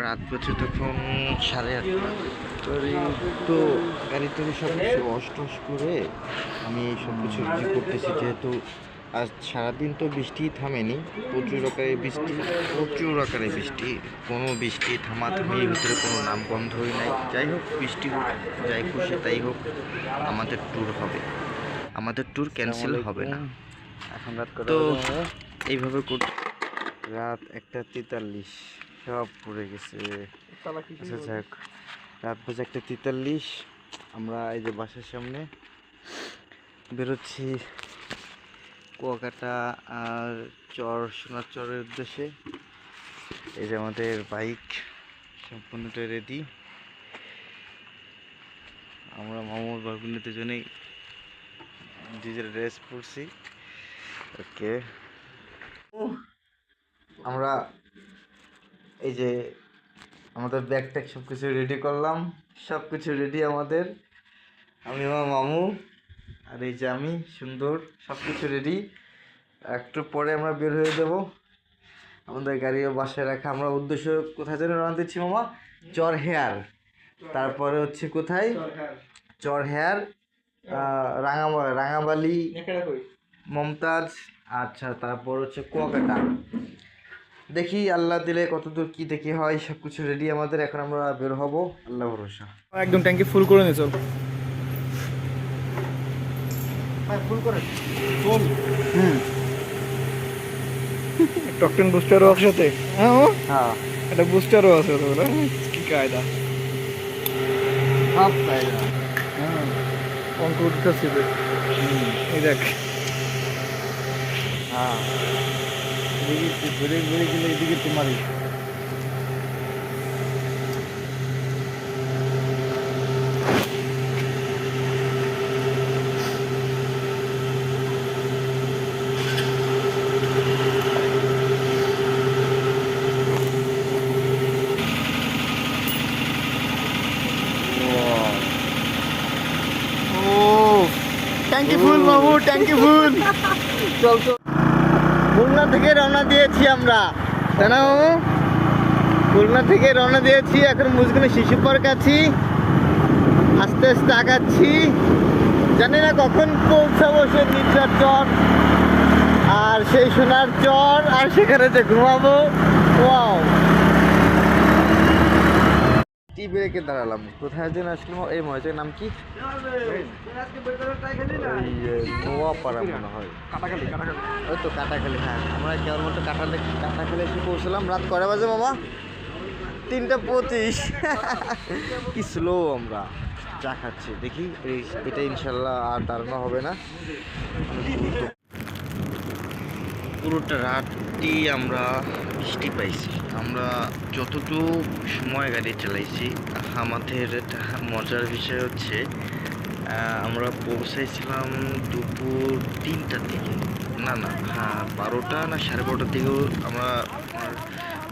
রাত বাজে তখন সাড়ে আটটা। তো তো গাড়ি টাড়ি সব কিছু অষ্টস করে আমি সব কিছু করতেছি যেহেতু আজ সারাদিন তো বৃষ্টি থামেনি প্রচুর আকারে বৃষ্টি প্রচুর আকারে বৃষ্টি কোনো বৃষ্টি থামাথামির ভিতরে কোনো নাম গন্ধই নাই। যাই হোক বৃষ্টি হোক যাই খুশি তাই হোক আমাদের ট্যুর হবে। আমাদের ট্যুর ক্যান্সেল হবে না। এখন রাত তো এইভাবে রাত একটা তেতাল্লিশ। সব পড়ে গেছে। আচ্ছা রাত বাজে একটা তেতাল্লিশ। আমরা এই যে বাসার সামনে বেরোচ্ছি কুয়াকাটা আর চর সোনার চরের উদ্দেশ্যে। এই যে আমাদের বাইক সম্পূর্ণটা রেডি আমরা মামুর বাগুনে দুজনেই ডিজেল ড্রেস পরছি। ওকে আমরা এই যে আমাদের ব্যাগ ট্যাগ সব কিছু রেডি করলাম। সব কিছু রেডি আমাদের। আমি আমার মামু আর এই যে আমি সুন্দর সব কিছু রেডি একটু পরে আমরা বের হয়ে যাব। আমাদের গাড়িও বাসায় রাখা। আমরা উদ্দেশ্য কোথায় যেন রওনা দিচ্ছি মামা? চর হেয়ার তারপরে হচ্ছে কোথায়? চর হেয়ার রাঙা রাঙাবালি মমতাজ আচ্ছা তারপর হচ্ছে কুয়াকাটা। দেখি আল্লাহ দিলে কতদূর কি দেখি হয় সব কিছু রেডি আমাদের এখন আমরা বের হব। আল্লাহ ভরসা। একদম ট্যাঙ্কি ফুল করে নে চল। ফুল করে হুম। টকটেন বুস্টারও একসাথে? হ্যাঁ হ্যাঁ। একটা বুস্টারও আছে কি কায়দা। সব হ্যাঁ। অঙ্ক এই দেখ। হ্যাঁ। এদিকে ঘুরে ঘুরে গেলে এদিকে তোমারই ও ট্যাঙ্কি ফুল বাবু ট্যাঙ্কি ফুল চল চল খুলনা থেকে রওনা দিয়েছি আমরা। তাই না, মামু? খুলনা থেকে রওনা দিয়েছি, এখন মুজগুলো শিশু পার্ক আছি। আস্তে আস্তে আগাচ্ছি। জানি না কখন পৌঁছাবো সে নির্জার চর আর সেই সোনার চর, আর সেখানে যে ঘুমাবো। ওয়াও। টি ব্রেকে দাঁড়ালাম। কোথায় যেন আসলাম? এই মজার নাম কি? নোয়াপাড়া মনে হয়। ওই তো কাটাখালি হ্যাঁ। আমরা কেবলমাত্র কাটালে কাটাখালি এসে পৌঁছলাম? রাত কটা বাজে মামা? তিনটা পঁচিশ। কি স্লো আমরা। চা খাচ্ছি। দেখি এই- এটা ইনশাল্লাহ আর দাঁড়ানো হবে না। পুরোটা রাতটি আমরা বৃষ্টি পাইছি। আমরা যতটুকু সময় গাড়ি চালাইছি আমাদের মজার বিষয় হচ্ছে আমরা পৌঁছাইছিলাম দুপুর তিনটার দিকে। না না হ্যাঁ বারোটা না সাড়ে বারোটার দিকেও আমরা আহ,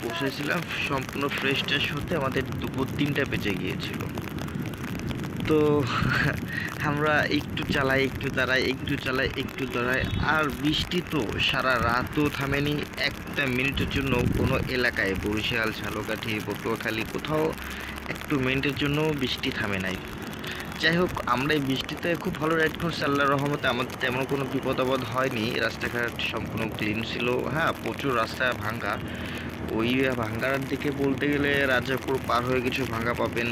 পৌঁছাইছিলাম। সম্পূর্ণ ফ্রেশ ট্রেশ হতে আমাদের দুপুর তিনটা বেজে গিয়েছিল। তো আমরা একটু চালাই, একটু দাঁড়াই, একটু চালাই, একটু দাঁড়াই। আর বৃষ্টি তো সারা রাতও থামেনি। একটা মিনিটের জন্য কোনো এলাকায় বরিশাল ঝালকাঠি পটুয়াখালী কোথাও একটু মিনিটের জন্য বৃষ্টি থামে নাই। যাই হোক, আমরা এই বৃষ্টিতে খুব ভালো রাইড করছি, আল্লাহর রহমতে। আমাদের তেমন কোনো বিপদ আপদ হয়নি। রাস্তাঘাট সম্পূর্ণ ক্লিন ছিল। হ্যাঁ প্রচুর রাস্তা ভাঙ্গা। ওই ভাঙ্গার দিকে বলতে গেলে রাজাপুর পার হয়ে কিছু ভাঙ্গা পাবেন।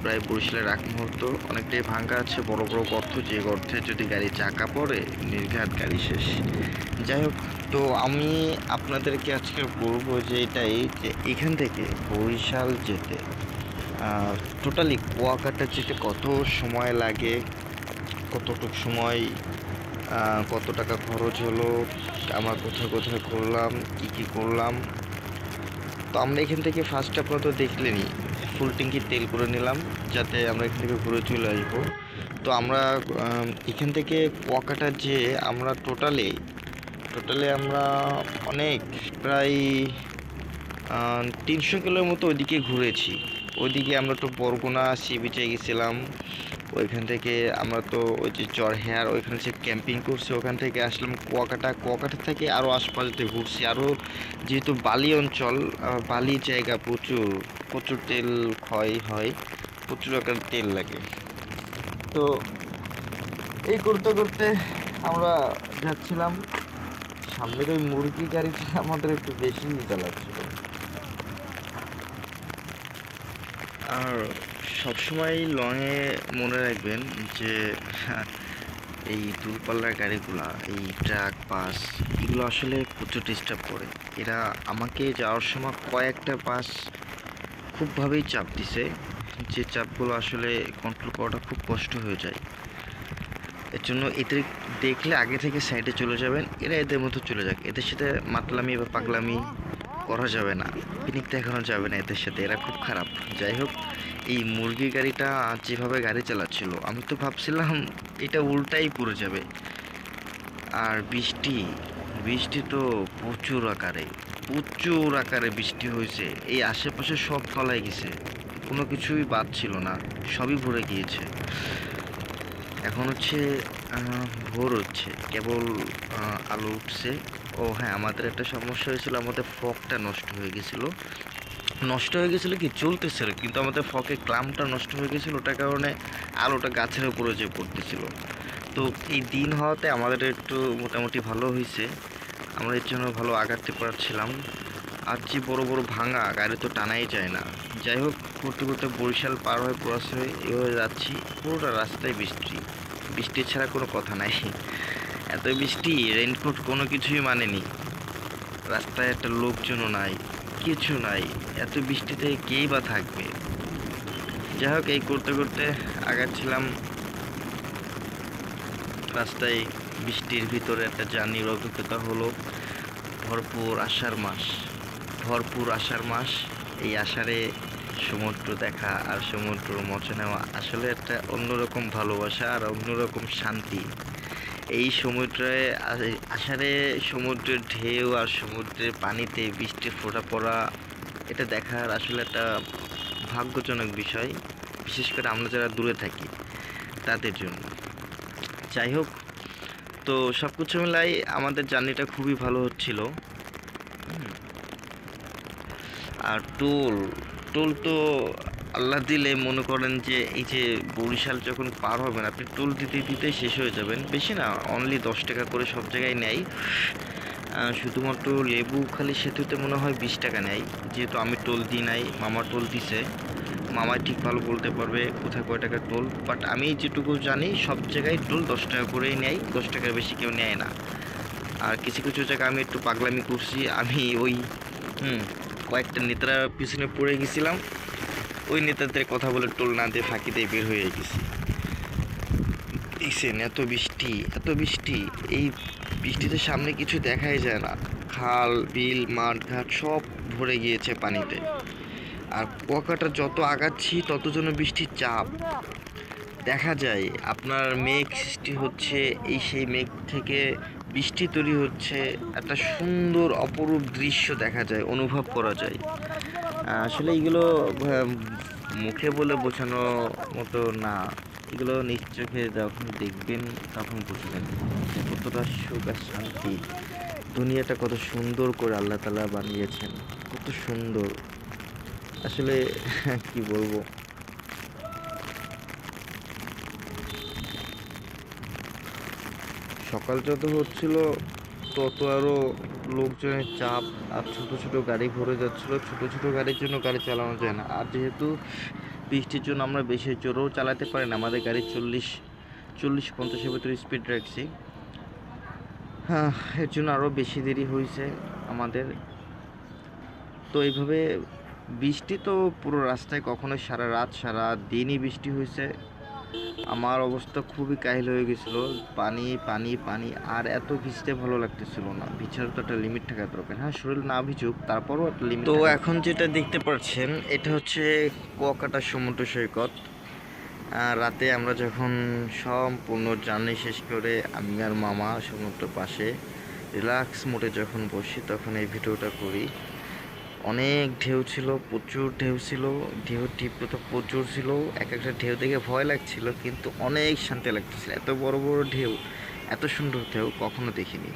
প্রায় বরিশালের এক মুহূর্ত। অনেকটাই ভাঙ্গা আছে বড় বড় গর্ত। যে গর্তে যদি গাড়ি চাকা পড়ে, নির্ঘাত গাড়ি শেষ। যাই হোক, তো আমি আপনাদেরকে আজকে বলব যে এটাই যে এখান থেকে বরিশাল যেতে টোটালি কুয়াকাটা যেতে কত সময় লাগে, কতটুক সময় কত টাকা খরচ হলো, আমরা কোথায় কোথায় করলাম, কি কি করলাম। তো আমরা এখান থেকে ফার্স্ট আপনারা তো দেখলেনই ফুল ট্যাঙ্কি তেল করে নিলাম, যাতে আমরা এখান থেকে ঘুরে চলে আসব। তো আমরা এখান থেকে কুয়াকাটা যে আমরা টোটালে টোটালে আমরা অনেক, প্রায় তিনশো কিলোর মতো ওইদিকে ঘুরেছি। ওইদিকে আমরা তো বরগুনা সি বিচে গেছিলাম। ওইখান থেকে আমরা তো ওই যে চরহেয়ার ওইখানে যে ক্যাম্পিং করছি, ওখান থেকে আসলাম কুয়াকাটা। কুয়াকাটা থেকে আরও আশপাশ ঘুরছি। আরও যেহেতু বালি অঞ্চল বালি জায়গা প্রচুর প্রচুর তেল ক্ষয় হয়, প্রচুর আকার তেল লাগে। তো এই করতে করতে আমরা যাচ্ছিলাম। সামনের ওই মুরগি গাড়িটা আমাদের একটু বেশি চালাচ্ছিল আর সবসময় লংয়ে মনে রাখবেন যে, এই দূরপাল্লার গাড়িগুলা, এই ট্রাক, বাস, এগুলো আসলে প্রচুর ডিস্টার্ব করে। এরা আমাকে যাওয়ার সময় কয়েকটা বাস খুবভাবেই চাপ দিছে, যে চাপগুলো আসলে কন্ট্রোল করাটা খুব কষ্ট হয়ে যায়। এর জন্য এদের দেখলে আগে থেকে সাইডে চলে যাবেন, এরা এদের মতো চলে যাক। এদের সাথে মাতলামি বা পাগলামি করা যাবে না। পিনিক দেখানো যাবে না এদের সাথে, এরা খুব খারাপ। যাই হোক, এই মুরগি গাড়িটা যেভাবে গাড়ি চালাচ্ছিল, আমি তো ভাবছিলাম এটা উল্টাই পড়ে যাবে। আর বৃষ্টি বৃষ্টি তো প্রচুর আকারে প্রচুর আকারে বৃষ্টি হয়েছে। এই আশেপাশে সব তলায় গেছে, কোনো কিছুই বাদ ছিল না, সবই ভরে গিয়েছে। এখন হচ্ছে ভোর হচ্ছে, কেবল আলো উঠছে। ও হ্যাঁ আমাদের একটা সমস্যা হয়েছিল, আমাদের ফকটা নষ্ট হয়ে গেছিল। নষ্ট হয়ে গেছিল কি? চলতেছিল, কিন্তু আমাদের ফকে ক্লামটা নষ্ট হয়ে গেছিল, ওটার কারণে আলোটা গাছের উপরে যে পড়তেছিল। তো এই দিন হওয়াতে আমাদের একটু মোটামুটি ভালো হয়েছে। আমরা এর জন্য ভালো আগাতে পারছিলাম আর যে বড় বড় ভাঙা, গাড়ি তো টানাই যায় না। যাই হোক, করতে করতে বরিশাল পার হয়ে প্রয়াস হয়ে এভাবে যাচ্ছি। পুরোটা রাস্তায় বৃষ্টি। বৃষ্টি ছাড়া কোনো কথা নাই। এত বৃষ্টি রেনকোট কোনো কিছুই মানেনি। রাস্তায় একটা লোকজনও নাই, কিছু নাই। এত বৃষ্টিতে কেই বা থাকবে? যাই হোক, এই করতে করতে আগাচ্ছিলাম রাস্তায় বৃষ্টির ভিতরে একটা জার্নির অভিজ্ঞতা হলো ভরপুর আষাঢ় মাস। ভরপুর আষাঢ় মাস, এই আষাঢ়ে সমুদ্র দেখা আর সমুদ্র মজা নেওয়া। আসলে একটা অন্যরকম ভালোবাসা আর অন্যরকম শান্তি। এই সমুদ্রে আষাঢ়ে সমুদ্রের ঢেউ আর সমুদ্রের পানিতে বৃষ্টির ফোঁটা পড়া, এটা দেখার আসলে একটা ভাগ্যজনক বিষয়। বিশেষ করে আমরা যারা দূরে থাকি, তাদের জন্য। যাই হোক, তো সব কিছু মিলাই আমাদের জার্নিটা খুবই ভালো হচ্ছিল। আর টোল টোল তো আল্লাহ দিলে মনে করেন যে এই যে বরিশাল যখন পার হবেন, আপনি টোল দিতে দিতে শেষ হয়ে যাবেন। বেশি না অনলি দশ টাকা করে সব জায়গায় নেয়। শুধুমাত্র লেবু খালি সেতুতে মনে হয় বিশ টাকা নেয়। যেহেতু আমি টোল দিই নাই, মামা টোল দিছে। মামাই ঠিক ভালো বলতে পারবে কোথায় কয় টাকা টোল। বাট আমি যেটুকু জানি, সব জায়গায় টোল দশ টাকা করেই নেয়, দশ টাকার বেশি কেউ নেয় না। আর কিছু কিছু জায়গায় আমি একটু পাগলামি করছি। আমি ওই, হুম, কয়েকটা নেতার পিছনে পড়ে গেছিলাম। ওই নেতাদের কথা বলে টোল না দিয়ে ফাঁকি দিয়ে বের হয়ে গেছি। দেখছেন এত বৃষ্টি এত বৃষ্টি, এই বৃষ্টিতে সামনে কিছু দেখাই যায় না। খাল, বিল, মাঠ, ঘাট সব ভরে গিয়েছে পানিতে। আর কুয়াকাটা যত আগাচ্ছি, তত যেন বৃষ্টির চাপ। দেখা যায় আপনার মেঘ সৃষ্টি হচ্ছে, এই সেই মেঘ থেকে বৃষ্টি তৈরি হচ্ছে। একটা সুন্দর অপরূপ দৃশ্য দেখা যায়, অনুভব করা যায়। আসলে এগুলো মুখে বলে বোঝানো মতো না। এগুলো চোখে যখন দেখবেন তখন বুঝবেন। কতটা সুখ আর শান্তি। দুনিয়াটা কত সুন্দর করে আল্লাহ তালা বানিয়েছেন, কত সুন্দর। আসলে, কি বলব? সকাল যত হচ্ছিল তত আরও লোকজনের চাপ আর ছোটো ছোটো গাড়ি ভরে যাচ্ছিল। ছোটো ছোটো গাড়ির জন্য গাড়ি চালানো যায় না। আর যেহেতু বৃষ্টির জন্য আমরা বেশি জোরেও চালাতে পারি না, আমাদের গাড়ি চল্লিশ চল্লিশ পঞ্চাশের ভিতরে স্পিড রাখছি। হ্যাঁ এর জন্য আরও বেশি দেরি হয়েছে আমাদের। তো এইভাবে বৃষ্টি তো পুরো রাস্তায় কখনো সারা রাত, সারা দিনই বৃষ্টি হয়েছে। আমার অবস্থা খুবই কাহিল হয়ে গেছিল। পানি পানি পানি আর এত ভিজতে ভালো লাগতেছিল না। ভিজার তো একটা লিমিট থাকা দরকার। হ্যাঁ শরীর না ভিজুক তারপরও একটা লিমিট তো এখন যেটা দেখতে পাচ্ছেন এটা হচ্ছে কুয়াকাটা সমুদ্র সৈকত। রাতে আমরা যখন সম্পূর্ণ জার্নি শেষ করে আমি আর মামা সমুদ্র পাশে রিল্যাক্স মোডে যখন বসি তখন এই ভিডিওটা করি। অনেক ঢেউ ছিল, প্রচুর ঢেউ ছিল, ঢেউ তীব্রতা প্রচুর ছিল এক একটা ঢেউ দেখে ভয় লাগছিল, কিন্তু অনেক শান্তি লাগতেছিল, এত বড় বড় ঢেউ, এত সুন্দর ঢেউ কখনো দেখিনি।